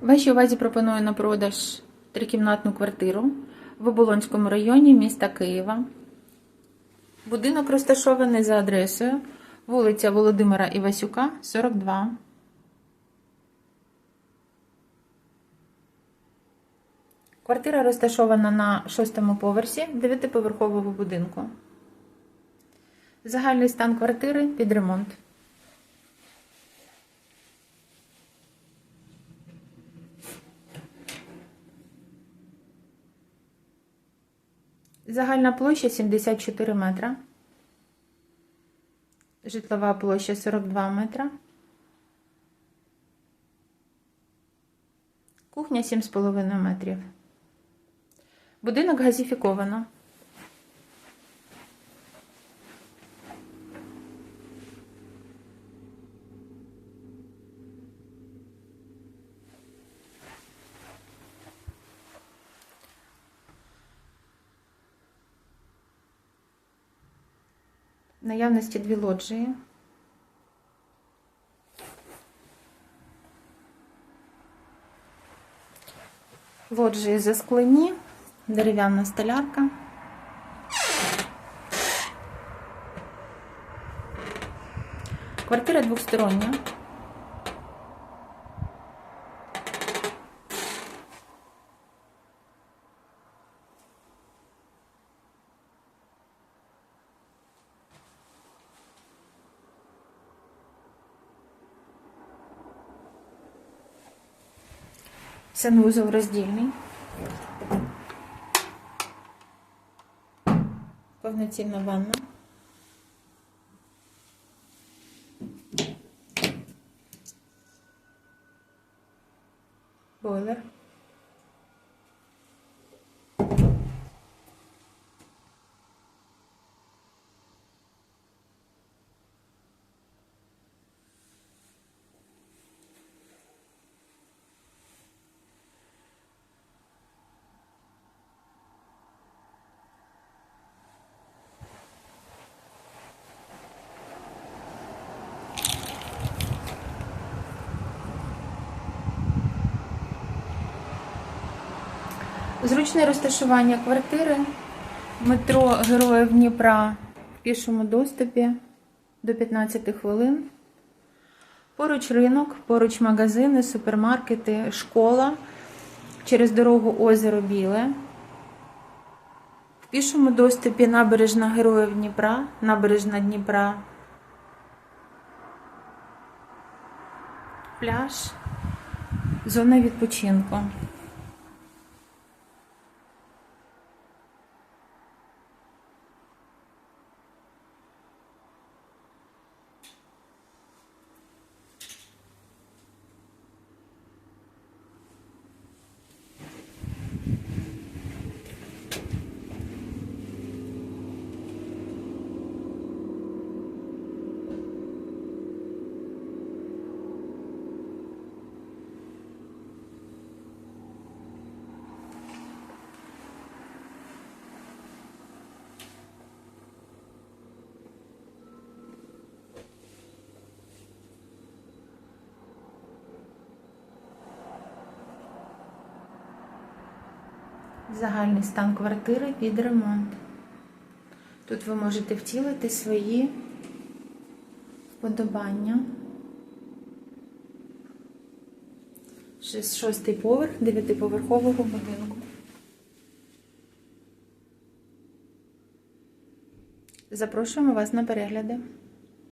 Вашій увазі пропоную на продаж трикімнатну квартиру в Оболонському районі міста Києва. Будинок розташований за адресою вулиця Володимира Івасюка, 42. Квартира розташована на шостому поверсі дев'ятиповерхового будинку. Загальний стан квартири під ремонт. Загальна площа 74 метра. Житлова площа 42 метра. Кухня 7,5 метрів. Будинок газифіковано. Наявності дві лоджії. Лоджії засклені, дерев'яна столярка. Квартира двохстороння. Санвузол роздільний. Повноцінна ванна. Бойлер. Зручне розташування квартири, метро Героїв Дніпра в пішому доступі до 15 хвилин. Поруч ринок, поруч магазини, супермаркети, школа, через дорогу озеро Біле. В пішому доступі набережна Героїв Дніпра, набережна Дніпра. Пляж, зона відпочинку. Загальний стан квартири під ремонт. Тут ви можете втілити свої вподобання. Шостий поверх дев'ятиповерхового будинку. Запрошуємо вас на перегляди.